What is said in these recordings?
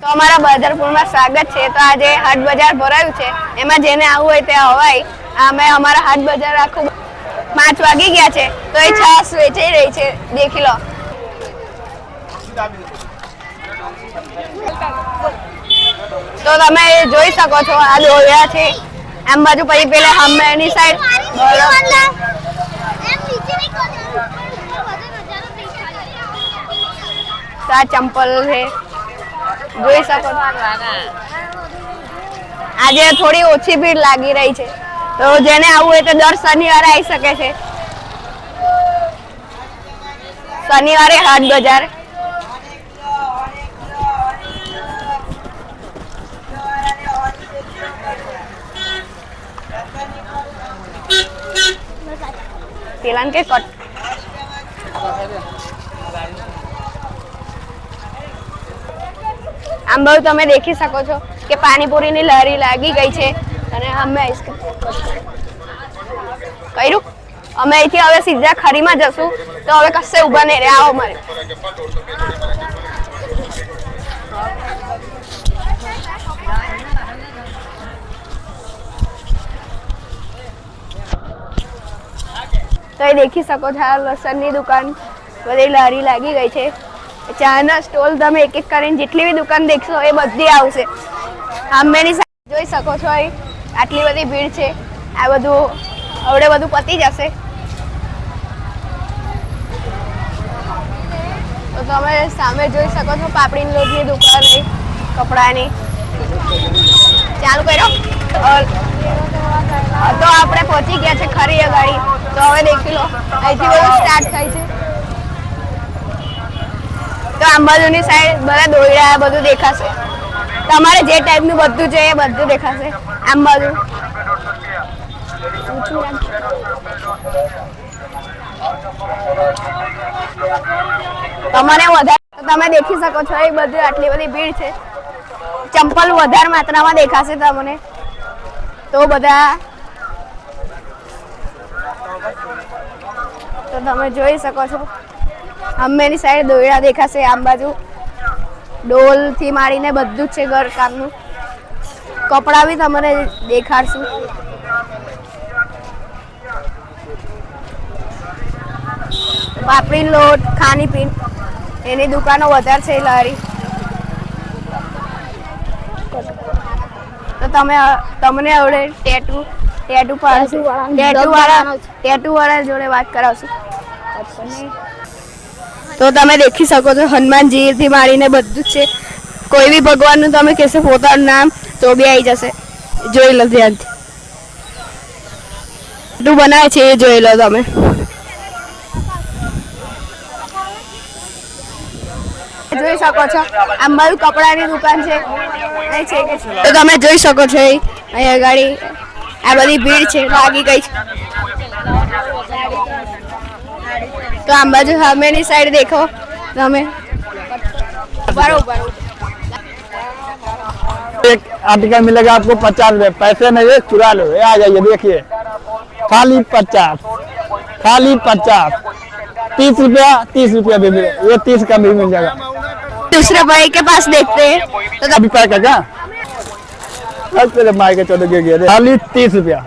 તો અમારા બદરપુરમાં સ્વાગત છે. તો આજે હાટ બજાર ભરાયું છે. એમાં જેને આવવું હોય તે હવાય અમે અમારા હાટ બજાર આખું પાંચ વાગી ગયા છે. તો એ છાસ વેચાઈ રહી છે. દેખી લો તો તમે જોઈ શકો છો. આ દોર્યા છે. આમ બાજુ પછી પેલા હમણાંની સાઈડ તો ચંપલ છે. જોઈ શકો આજે થોડી ઓછી ભીડ લાગી રહી છે. તો જેને આવવું હોય તો દર શનિવારે આવી શકે છે. શનિવારે હાટ બજાર. પેલા કે કટ બધું તમે દેખી શકો છો કે પાણીપુરીની લહેરી લાગી ગઈ છે અને અમે કર્યું. અમે અહીંથી હવે સીધા ખરીમાં જશું. તો હવે કશે ઊભા નહીં રહે આવો મારે. તો એ દેખી શકો છો આ લસણની દુકાન. બધી લારી લાગી ગઈ છે. ચાના સ્ટોલ તમે એક એક કરીને જેટલી બી દુકાન દેખશો એ બધી આવશે. આંબેની સાઈડ જોઈ શકો છો આટલી બધી ભીડ છે. આ બધું હવે બધું પતી જશે. તો તમે સામે જોઈ શકો છો પાપડીની લોટની દુકાન એ કપડાની. ચાલુ કર્યો તો આપણે પહોંચી ગયા છે ખરી ગાડી. તો હવે દેખી લો. અહીંથી બધું સ્ટાર્ટ છે. તો આંબાજુની સાઈડ બધા દોયડા, બધું દેખાશે. તમારે જે ટાઈપનું બધું છે એ બધું દેખાશે. આંબાજુ તમારે વધારે તમે દેખી શકો છો, એ બધું આટલી બધી ભીડ છે. ચંપલ વધારે માત્રામાં દેખાશે તમને. તો બધા તો તમે જોઈ શકો છો. અમ્મેની સાઈડ દોયડા દેખાશે આમ બાજુ. ડોલથી મારીને બધું જ છે ઘર કામનું. કપડાં બી તમને દેખાડશું. પાપડી લોટ ખાની પીન એની દુકાનો વધારે છે લારી. તો તમે તમને હવે ટેટુ ટેટુ પાડશું. ટેટુ વાળા ટેટુ વાળા જોડે વાત કરાવશું. તો તમે દેખી શકો છો હનુમાનજી મારીને બધું જ છે. કોઈ બી ભગવાનનું તમે કહેશો પોતાનું નામ, તો બી આવી જશે. જોઈ લો ધ્યાનથી. તું બનાવે છે એ જોઈ લો તમે. જોઈ શકો છો આ મારું કપડાની દુકાન છે. તો તમે જોઈ શકો છો અહીંયા ગાડી, આ બધી ભીડ છે, લાગી ગઈ છે. તો આમ બાજુ સામેની સાઈડ દેખો તમે બરોબર एक आर्टिकल मिलेगा आपको पचास रुपए पैसे नहीं है चुरा लो ये आ जाइए देखिए खाली पचास खाली पचास तीस रुपया तीस रुपया भी मिले ये तीस का भी मिल जाएगा दूसरे भाई के पास देखते हैं तो अभी पैक है क्या बस तेरे माई के चौदह के गए खाली तीस रुपया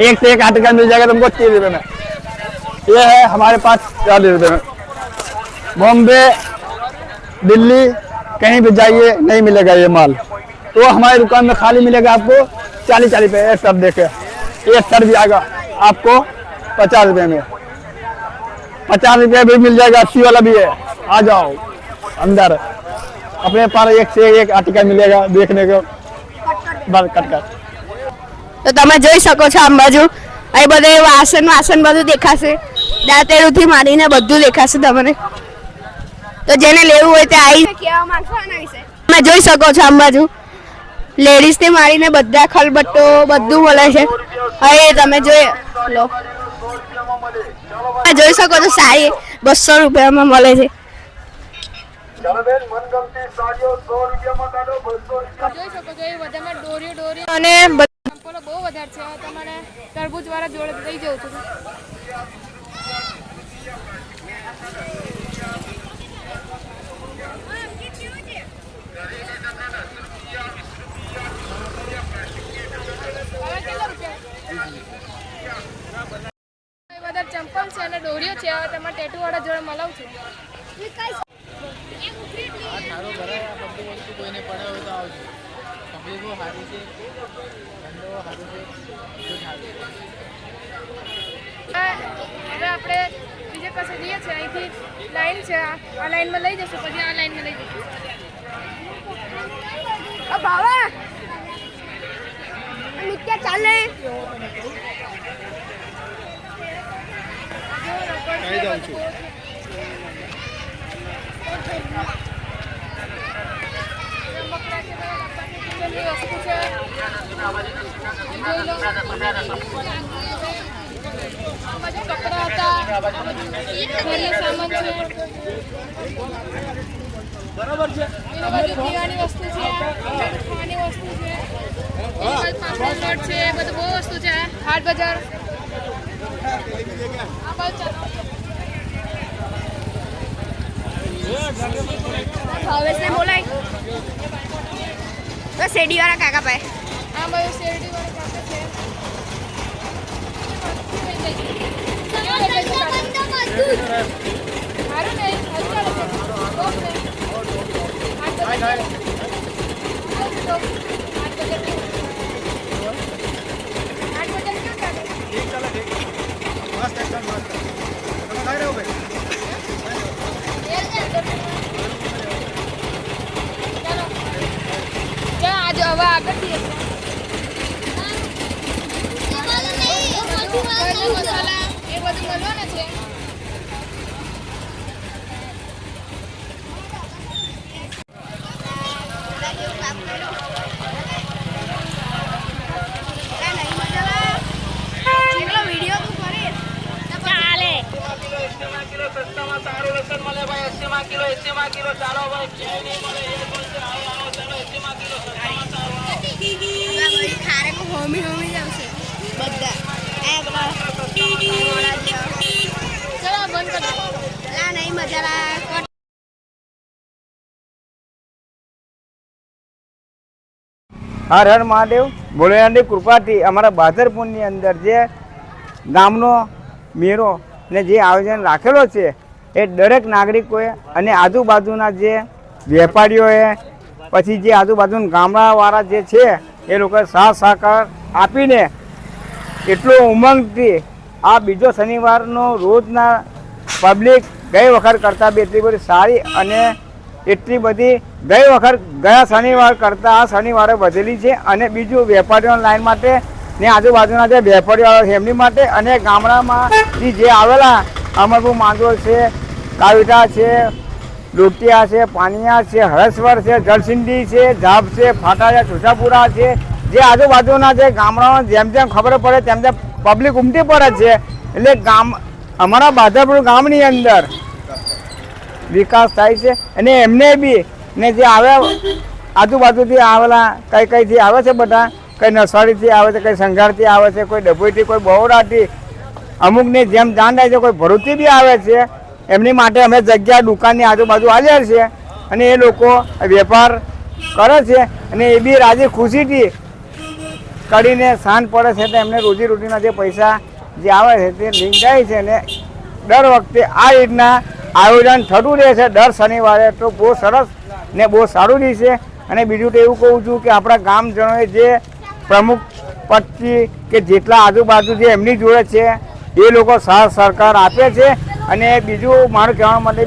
एक से एक आर्टिकल मिल जाएगा तुमको तीस रुपए में ये है हमारे पास चालीस रुपए में बॉम्बे दिल्ली कहीं भी जाइए नहीं मिलेगा ये माल तो हमारी दुकान में खाली मिलेगा आपको चालीस चालीस रुपये ये सब देखे ये सर भी आएगा आपको पचास रुपये में पचास रुपये भी मिल जाएगा अस्सी वाला भी है आ जाओ अंदर अपने पास एक से एक आर्टिकल मिलेगा देखने को बस कट कर તો તમે જોઈ શકો છો આમ બાજુ અહીં બધે વાસણ વાસણ બધું દેખાશે દાંતેડુંથી માંડીને બધું દેખાશે તમને. તો જેને લેવું હોય તે આવી કહેવા માંગશો આના વિશે તમે જોઈ શકો છો આમ બાજુ. લેડીઝથી માંડીને બધા ખલબટ્ટો બધું મળે છે. હવે તમે જોઈ લો. જોઈ શકો છો સાડી બસો રૂપિયામાં મળે છે. અને બહુ વધારે છે. તમારે તરબૂચ વાળા જોડે લઈ જવું છું હવે કેટલા રૂપિયા એ બધા ચંપલ છે અને દોરીઓ છે. હવે તમારે ટેટુ વાળા જોડે મલાવું છું થારો ભરાય આ બધી વસ્તુ કોઈને પડે હોય તો આવજો. પબ્લિકો સારી છે. ધંધો સારું છે. બધું સારું છે. હવે આપણે કશે જઈએ છીએ અહીંથી લાઈન છે આ. લાઈનમાં લઈ જશું પછી આ લાઈનમાં લઈ જશું. બાવા નિત્ય ચાલે. દઉં છું રમકડા છે બધા કિચનની વસ્તુ છે જોઈ લો આ બાજુ કપડાં હતા આ બાજુ ઘરનો સામાન છે. બરાબર છે. પીવાની વસ્તુ છે ખાવાની વસ્તુ છે પાપડ લોટ છે બધું બહુ વસ્તુ છે. હાટ બજાર. આ બાજુ ચાલો. ભાવેશને બોલાય? તો શેરડી વાળા કાકા ભાઈ આ બાજુ શેરડી વાળા કાકા છે. મસાલા એ બધું મળવાના છે વીડિયો તું કરીશ ચાલે ખારેક હોમી હોમી જ આવશે. બધા. આ પેલા ખારોડા જ ચલો બંધ કરી લા નહીં મજા લા હર હર મહાદેવ. ભોલેનાથની કૃપાથી અમારા બાદરપુરની અંદર જે ગામનો મેળો ને જે આયોજન રાખેલો છે, એ દરેક નાગરિકોએ અને આજુબાજુના જે વેપારીઓએ, પછી જે આજુબાજુના ગામડાવાળા જે છે, એ લોકોએ સાથ સહકાર આપીને એટલો ઉમંગથી આ બીજો શનિવારનો રોજના પબ્લિક ગઈ વખત કરતાં બી એટલી બધી સારી અને એટલી બધી ગઈ વખત ગયા શનિવાર કરતાં આ શનિવારે વધેલી છે અને બીજું વેપારીઓ લાઈન માટે ને આજુબાજુના જે આવે છે, એમની માટે અને ગામડામાંથી જે આવેલા અમરપુર માંગરોળ છે, કાવિટા છે લોટિયા છે, પાનિયા છે, હરસવર છે જળસિંડી છે ઝાપ છે, ફાટાયા છુસાપુરા છે, જે આજુબાજુના જે ગામડામાં જેમ જેમ ખબર પડે તેમ તેમ પબ્લિક ઉમટી પડે છે. એટલે ગામ, અમારા બાધાપુર ગામની અંદર વિકાસ થાય છે અને એમને બી ને જે આવે આજુબાજુથી આવેલા કઈ કઈથી આવે છે બધા કઈ નસવાડીથી આવે છે, કઈ સંઘારથી આવે છે, કોઈ ડભોઈથી, કોઈ બહોળાથી અમુકને જેમ જાણ થાય છે, કોઈ ભરૂચથી બી આવે છે. એમની માટે અમે જગ્યા, દુકાનની આજુબાજુ હાજર છે. અને એ લોકો વેપાર કરે છે અને એ બી રાજી ખુશીથી કરીને શાંત પડે છે તો એમને રોજી રોટીના જે પૈસા જે આવે છે તે લિંક જાય છે અને દર વખતે આ રીતના આયોજન થતું રહે છે. દર શનિવારે તો બહુ સરસ ને બહુ સારું રહેશે અને બીજું તો એવું કહું છું કે આપણા ગામજનોએ જે પ્રમુખ પદથી કે જેટલા આજુબાજુ જે એમની જોડે છે, એ લોકો સાથ સરકાર આપે છે. અને બીજું મારું કહેવા માટે